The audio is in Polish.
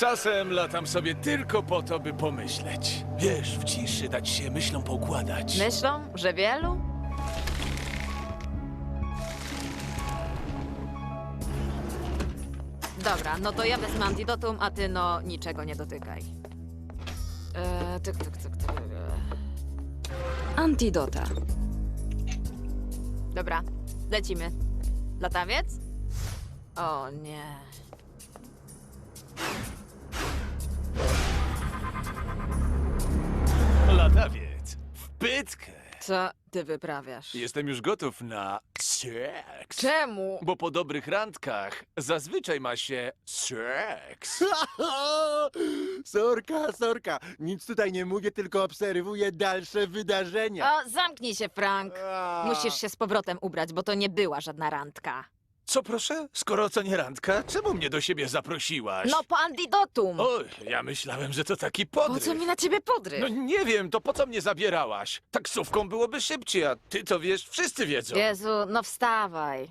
Czasem latam sobie tylko po to, by pomyśleć. Wiesz, w ciszy dać się myślom poukładać. Myślą, że wielu? Dobra, no to ja wezmę antidotum, a ty no niczego nie dotykaj. Eee, tyk, tyk, tyk, tyk. Antidota. Dobra, lecimy. Latawiec? O nie. Pytkę. Co ty wyprawiasz? Jestem już gotów na seks. Czemu? Bo po dobrych randkach zazwyczaj ma się seks. sorka, sorka. Nic tutaj nie mówię, tylko obserwuję dalsze wydarzenia. O, zamknij się, Frank. A. Musisz się z powrotem ubrać, bo to nie była żadna randka. Co proszę? Skoro to nie randka, czemu mnie do siebie zaprosiłaś? No po antidotum! Oj, ja myślałem, że to taki Po podryw. co mi na ciebie podryw? No nie wiem, to po co mnie zabierałaś? Taksówką byłoby szybciej, a ty to wiesz, wszyscy wiedzą. Jezu, no wstawaj.